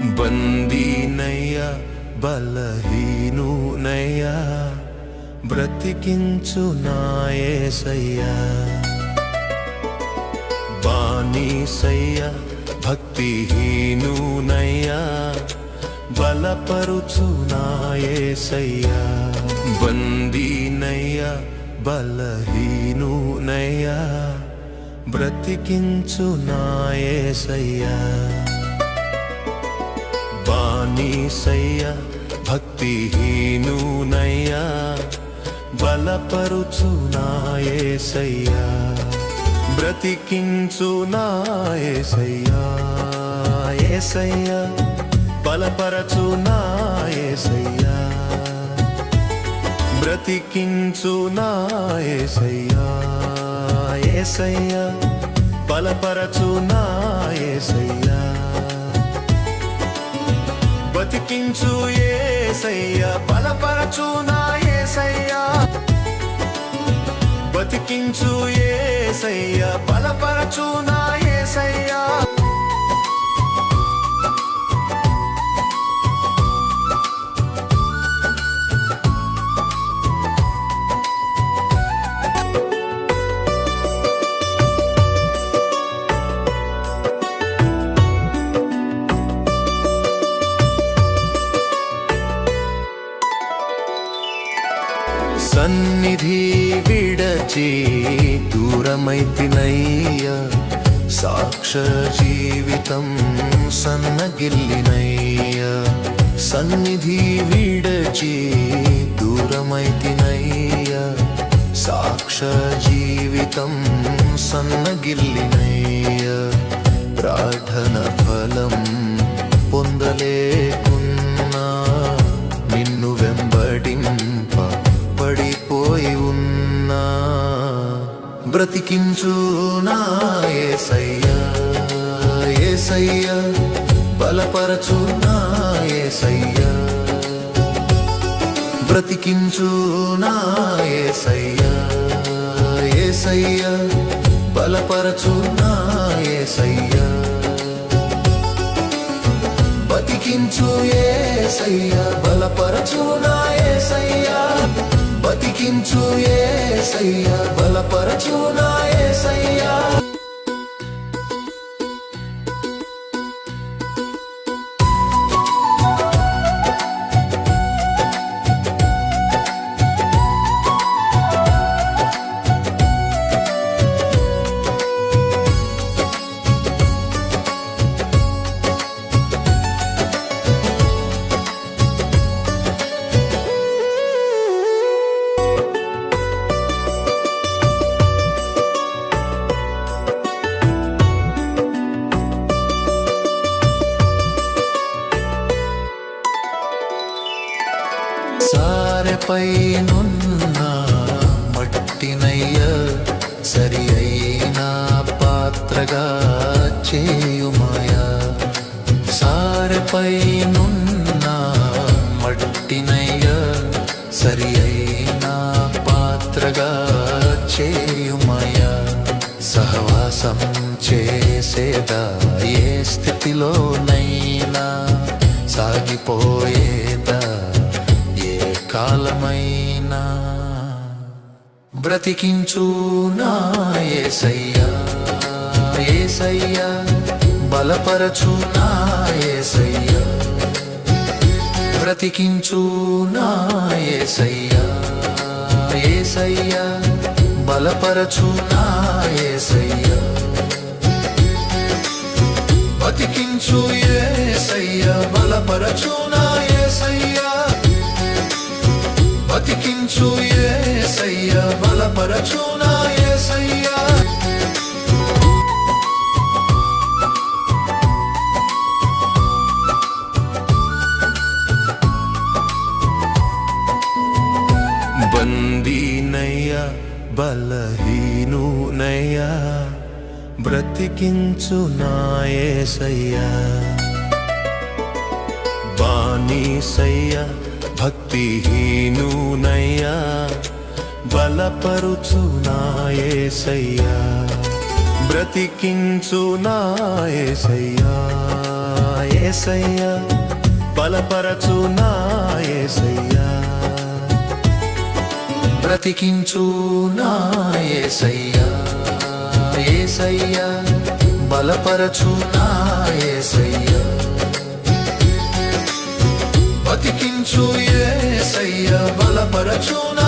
బందీనయ్యా బలహీనునయ్యా బ్రతికించు నాయసయ్యా బానీసయ్యా భక్తిహీనునయ్యా బలపరుచు నాయసయ్యా బందీనయ్యా బలహీనునయ్యా బ్రతికించు నాయసయ్యా బానిసయ్య భక్తిహీనునయ్యా బలపరుచు నాయసయ్యా బ్రతికించు నాయసయ్యా ఏసయ్యా బలపరచు నాయసయ్యా బ్రతికించు నాయసయ్యా ఏసయ్యా బలపరచు నాయసయ్యా బతికించు ఏసయ్యా బలపరచు నా ఏసయ్యా. బతికించు ఏసయ్యా బలపరచు నా ఏసయ్యా. విడచి దూరమైతినయ్యా సాక్ష జీవితం సన్నగిల్లినయ్యా సన్నిధి విడచి దూరమైతినయ్యా సాక్ష జీవితం సన్నగిల్లినయ్యా ప్రార్థన ఫలం పొందలేకున్నా బ్రతికించు నా ఏసయ్యా ఏసయ్యా బలపరచు నా ఏసయ్యా. బ్రతికించు నా ఏసయ్యా ఏసయ్యా బలపరచు నా ఏసయ్యా. బతికించు ఏసయ్యా బలపరచు నా ఏసయ్యా. ఏసయ్యా బలపరచు నా ఏసయ్యా. సారెపై నున్న మట్టినయ్య సరి అయిన పాత్రగా చేయుమాయా? సారెపై నున్న మట్టినయ్య సరి అయిన పాత్రగా చేయుమాయా? సహవాసం చేసేదా ఏ స్థితిలోనైనా? సాగిపోయేదా? కాలమైనా బ్రతికించు నా ఏసయ్యా ఏసయ్యా బలపరచు నా ఏసయ్యా. బ్రతికించు నా ఏసయ్యా ఏసయ్యా బలపరచు నా ఏసయ్యా. బతికించు ఏసయ్యా బలపరచు నా ఏసయ్యా. బ్రతికించు ఏసయ్యా బలపరచు నా ఏసయ్యా బందీనయ్యా బలహీనునయ్యా బ్రతికించు నా ఏసయ్యా బానీసయ్యా భక్తిహీనునయ్యా బలపరుచు నాయసయ్యా బ్రతికించు నాయసయ్యా ఏసయ్యా బలపరచు నా బ్రతికించు నా ఏసయ్యా బలపరచు నా బ్రతికించు ఏ సయ్య బలపరచునా